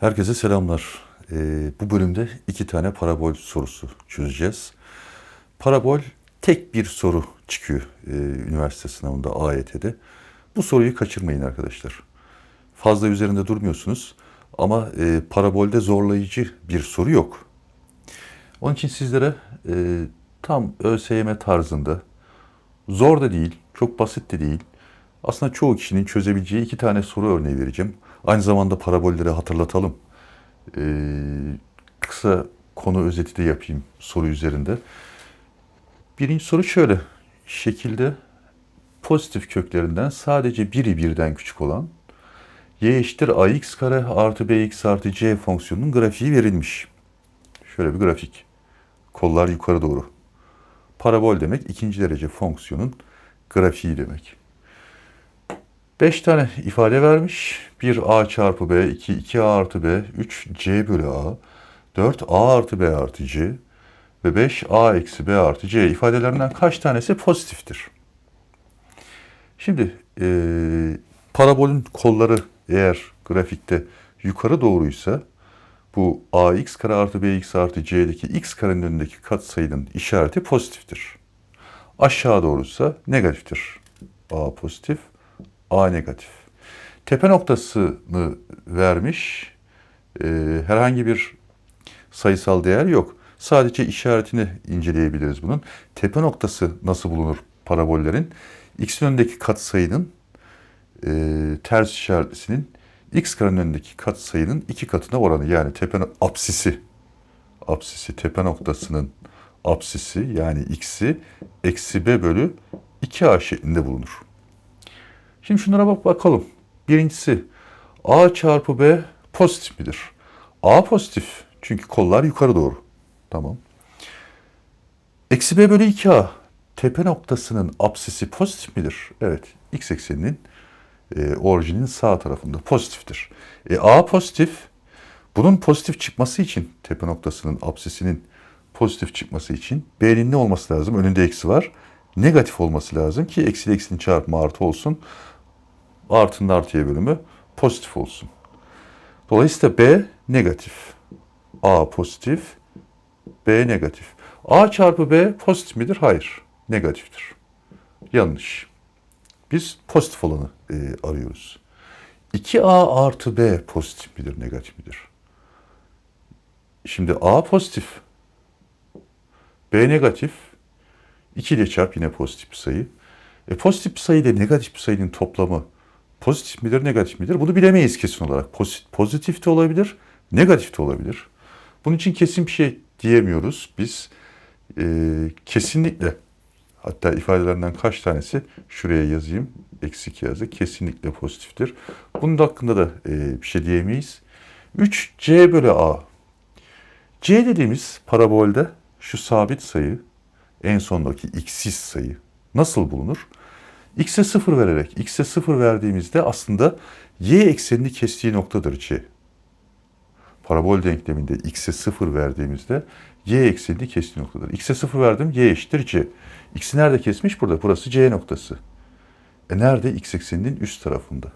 Herkese selamlar. Ee, bu bölümde iki tane parabol sorusu çözeceğiz. Parabol tek bir soru çıkıyor e, üniversite sınavında AYT'de. Bu soruyu kaçırmayın arkadaşlar. Fazla üzerinde durmuyorsunuz ama e, parabolde zorlayıcı bir soru yok. Onun için sizlere e, tam ÖSYM tarzında zor da değil, çok basit de değil. Aslında çoğu kişinin çözebileceği iki tane soru örneği vereceğim. Aynı zamanda parabolleri hatırlatalım. Ee, kısa konu özeti de yapayım soru üzerinde. Birinci soru şöyle. Şekilde pozitif köklerinden sadece biri birden küçük olan y eşittir ax kare artı bx artı c fonksiyonunun grafiği verilmiş. Şöyle bir grafik. Kollar yukarı doğru. Parabol demek ikinci derece fonksiyonun grafiği demek. 5 tane ifade vermiş. 1 a çarpı b, 2 2a artı b, 3 c bölü a, 4 a artı b artı c ve 5 a eksi b artı c ifadelerinden kaç tanesi pozitiftir? Şimdi e, parabolün kolları eğer grafikte yukarı doğruysa bu ax kare artı bx artı c'deki x karenin önündeki katsayının işareti pozitiftir. Aşağı doğruysa negatiftir. a pozitif, A negatif. Tepe noktasını vermiş. Ee, herhangi bir sayısal değer yok. Sadece işaretini inceleyebiliriz bunun. Tepe noktası nasıl bulunur parabollerin? X'in önündeki katsayının e, ters işaretlisinin x karenin önündeki katsayının iki katına oranı. Yani tepe apsisi apsisi tepe noktasının apsisi yani x'i eksi b bölü 2a şeklinde bulunur. Şimdi şunlara bak bakalım. Birincisi A çarpı B pozitif midir? A pozitif. Çünkü kollar yukarı doğru. Tamam. Eksi B bölü 2A. Tepe noktasının apsisi pozitif midir? Evet. X ekseninin e, orijinin sağ tarafında pozitiftir. E, A pozitif. Bunun pozitif çıkması için tepe noktasının apsisinin pozitif çıkması için B'nin ne olması lazım? Önünde eksi var. Negatif olması lazım ki eksi eksinin çarpımı artı olsun artının artıya bölümü pozitif olsun. Dolayısıyla B negatif. A pozitif, B negatif. A çarpı B pozitif midir? Hayır. Negatiftir. Yanlış. Biz pozitif olanı e, arıyoruz. 2A artı B pozitif midir, negatif midir? Şimdi A pozitif, B negatif, 2 ile çarp yine pozitif bir sayı. E, pozitif bir sayı ile negatif bir sayının toplamı pozitif midir, negatif midir? Bunu bilemeyiz kesin olarak. Pozitif de olabilir, negatif de olabilir. Bunun için kesin bir şey diyemiyoruz. Biz e, kesinlikle hatta ifadelerinden kaç tanesi şuraya yazayım. Eksik yazı. Kesinlikle pozitiftir. Bunun da hakkında da e, bir şey diyemeyiz. 3 C bölü A. C dediğimiz parabolde şu sabit sayı en sondaki x'siz sayı nasıl bulunur? X'e 0 vererek, x'e 0 verdiğimizde aslında y eksenini kestiği noktadır c. Parabol denkleminde x'e 0 verdiğimizde y eksenini kestiği noktadır. x'e 0 verdim, y eşittir c. x'i nerede kesmiş? Burada. Burası c noktası. E nerede? x ekseninin üst tarafında.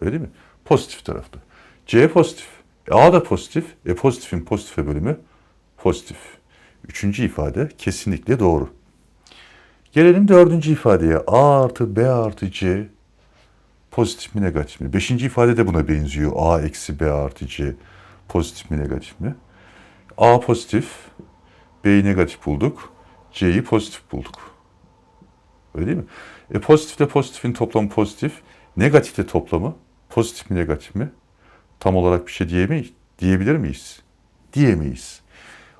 Öyle değil mi? Pozitif tarafta. c pozitif. E, a da pozitif. E pozitifin pozitife bölümü pozitif. Üçüncü ifade kesinlikle doğru. Gelelim dördüncü ifadeye. A artı B artı C pozitif mi negatif mi? Beşinci ifade de buna benziyor. A eksi B artı C pozitif mi negatif mi? A pozitif, B'yi negatif bulduk. C'yi pozitif bulduk. Öyle değil mi? E pozitifle pozitifin toplamı pozitif. Negatifle toplamı pozitif mi negatif mi? Tam olarak bir şey diyemeyiz. Diyebilir miyiz? Diyemeyiz.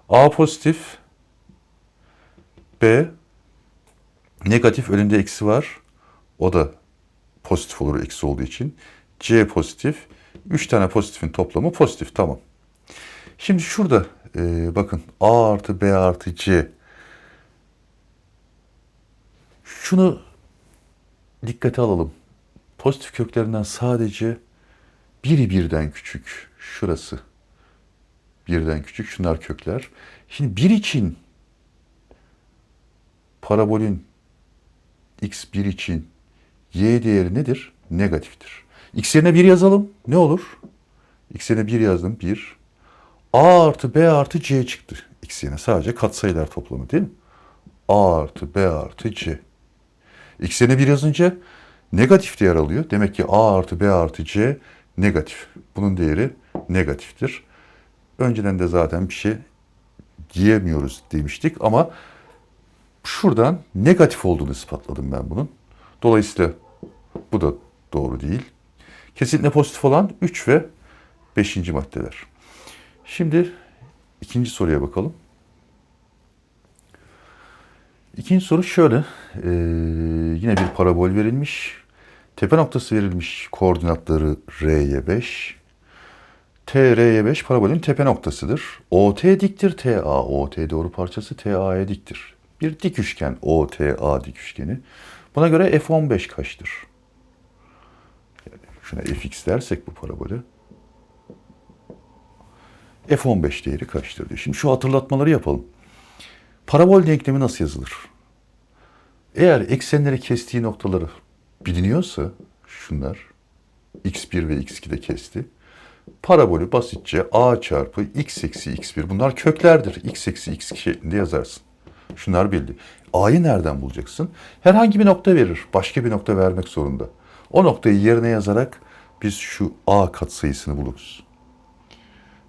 A pozitif, B Negatif önünde eksi var. O da pozitif olur eksi olduğu için. C pozitif. 3 tane pozitifin toplamı pozitif. Tamam. Şimdi şurada e, bakın A artı B artı C. Şunu dikkate alalım. Pozitif köklerinden sadece biri birden küçük. Şurası. Birden küçük. Şunlar kökler. Şimdi bir için parabolün x1 için y değeri nedir? Negatiftir. x yerine 1 yazalım. Ne olur? X yerine 1 yazdım. 1. A artı B artı C çıktı. X yerine sadece katsayılar toplamı değil mi? A artı B artı C. X yerine 1 yazınca negatif değer alıyor. Demek ki A artı B artı C negatif. Bunun değeri negatiftir. Önceden de zaten bir şey diyemiyoruz demiştik ama şuradan negatif olduğunu ispatladım ben bunun. Dolayısıyla bu da doğru değil. Kesinlikle pozitif olan 3 ve 5. maddeler. Şimdi ikinci soruya bakalım. İkinci soru şöyle. Ee, yine bir parabol verilmiş. Tepe noktası verilmiş. Koordinatları R'ye 5. T, R'ye 5 parabolün tepe noktasıdır. OT diktir. TA, OT doğru parçası TA'ya diktir. Bir dik üçgen OTA dik üçgeni. Buna göre F15 kaçtır? Yani şuna fx dersek bu parabolü. F15 değeri kaçtır diyor. Şimdi şu hatırlatmaları yapalım. Parabol denklemi nasıl yazılır? Eğer eksenleri kestiği noktaları biliniyorsa şunlar x1 ve x2'de kesti. Parabolü basitçe a çarpı x eksi x1 bunlar köklerdir. x eksi x2 şeklinde yazarsın. Şunlar belli. A'yı nereden bulacaksın? Herhangi bir nokta verir. Başka bir nokta vermek zorunda. O noktayı yerine yazarak biz şu A katsayısını buluruz.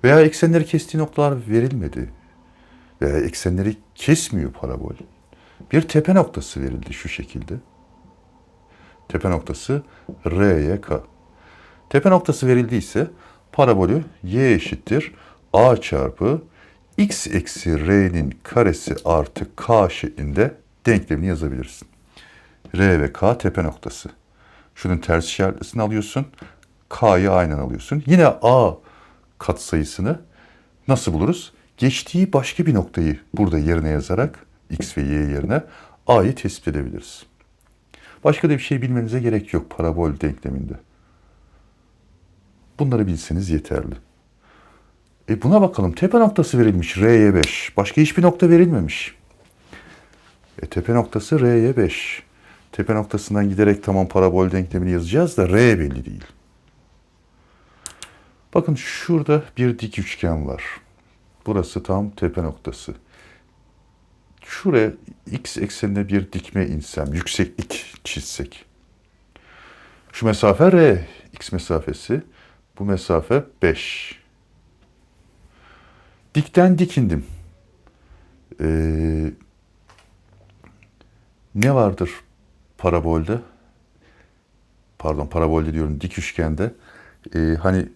Veya eksenleri kestiği noktalar verilmedi. Veya eksenleri kesmiyor parabol. Bir tepe noktası verildi şu şekilde. Tepe noktası R'ye K. Tepe noktası verildiyse parabolü y eşittir a çarpı x eksi r'nin karesi artı k şeklinde denklemini yazabilirsin. R ve K tepe noktası. Şunun ters işaretlisini alıyorsun. K'yı aynen alıyorsun. Yine A katsayısını nasıl buluruz? Geçtiği başka bir noktayı burada yerine yazarak X ve Y yerine A'yı tespit edebiliriz. Başka da bir şey bilmenize gerek yok parabol denkleminde. Bunları bilseniz yeterli. E buna bakalım. Tepe noktası verilmiş R'ye 5. Başka hiçbir nokta verilmemiş. E tepe noktası R'ye 5. Tepe noktasından giderek tamam parabol denklemini yazacağız da R belli değil. Bakın şurada bir dik üçgen var. Burası tam tepe noktası. Şuraya x eksenine bir dikme insem, yükseklik çizsek. Şu mesafe R, x mesafesi. Bu mesafe 5. Dikten dikindim. Ee, ne vardır parabolde? Pardon parabolde diyorum dik üçgende. Ee, hani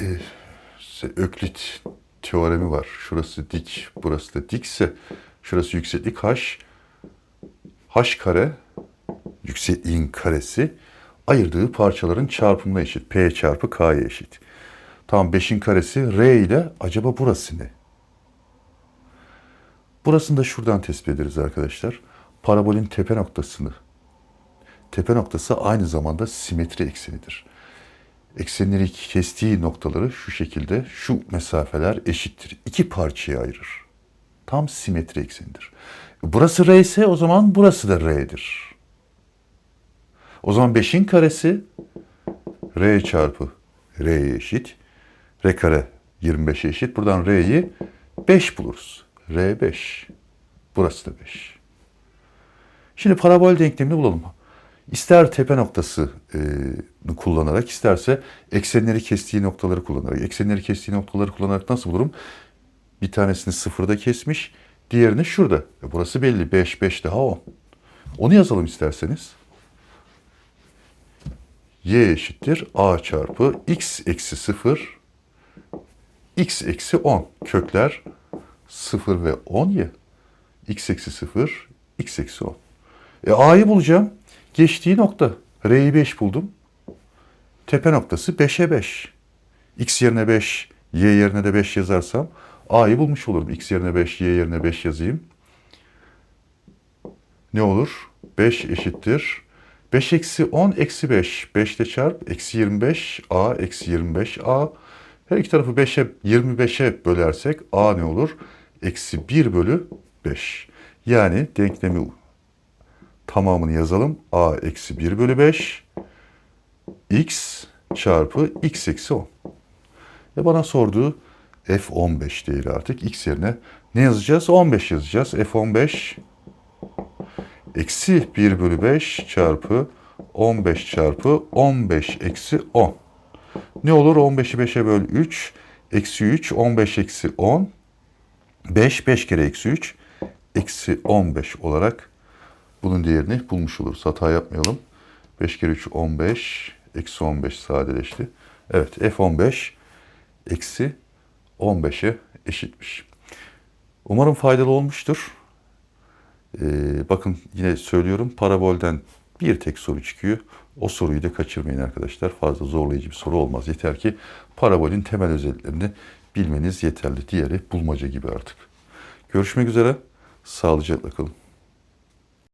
e, Öklit teoremi var. Şurası dik, burası da dikse şurası yükseklik h. h kare yüksekliğin karesi ayırdığı parçaların çarpımına eşit. P çarpı K'ya eşit. Tamam 5'in karesi R ile acaba burası ne? Burasını da şuradan tespit ederiz arkadaşlar. Parabolün tepe noktasını. Tepe noktası aynı zamanda simetri eksenidir. Eksenleri kestiği noktaları şu şekilde şu mesafeler eşittir. İki parçaya ayırır. Tam simetri eksenidir. Burası R ise o zaman burası da R'dir. O zaman 5'in karesi R çarpı R'ye eşit. R kare 25'e eşit. Buradan R'yi 5 buluruz. R 5. Burası da 5. Şimdi parabol denklemini bulalım. İster tepe noktası e, kullanarak, isterse eksenleri kestiği noktaları kullanarak. Eksenleri kestiği noktaları kullanarak nasıl bulurum? Bir tanesini sıfırda kesmiş, diğerini şurada. E, burası belli. 5, 5 daha 10. Onu yazalım isterseniz y eşittir a çarpı x eksi 0 x eksi 10 kökler 0 ve 10 ya x eksi 0 x eksi 10. E a'yı bulacağım. Geçtiği nokta. R'yi 5 buldum. Tepe noktası 5'e 5. X yerine 5, Y yerine de 5 yazarsam A'yı bulmuş olurum. X yerine 5, Y yerine 5 yazayım. Ne olur? 5 eşittir 5 eksi 10 eksi 5. 5 ile çarp. Eksi 25 A eksi 25 A. Her iki tarafı 5'e 25'e bölersek A ne olur? Eksi 1 bölü 5. Yani denklemi tamamını yazalım. A eksi 1 bölü 5. X çarpı x eksi 10. Ve bana sorduğu f15 değeri artık x yerine ne yazacağız? 15 yazacağız. f15 eksi 1 bölü 5 çarpı 15 çarpı 15 eksi 10. Ne olur? 15'i 5'e böl 3. Eksi 3, 15 eksi 10. 5, 5 kere eksi 3. Eksi 15 olarak bunun değerini bulmuş oluruz. Hata yapmayalım. 5 kere 3, 15. Eksi 15 sadeleşti. Evet, f15 eksi 15'e eşitmiş. Umarım faydalı olmuştur. Ee, bakın yine söylüyorum parabolden bir tek soru çıkıyor. O soruyu da kaçırmayın arkadaşlar. Fazla zorlayıcı bir soru olmaz. Yeter ki parabolün temel özelliklerini bilmeniz yeterli. Diğeri bulmaca gibi artık. Görüşmek üzere. Sağlıcakla kalın.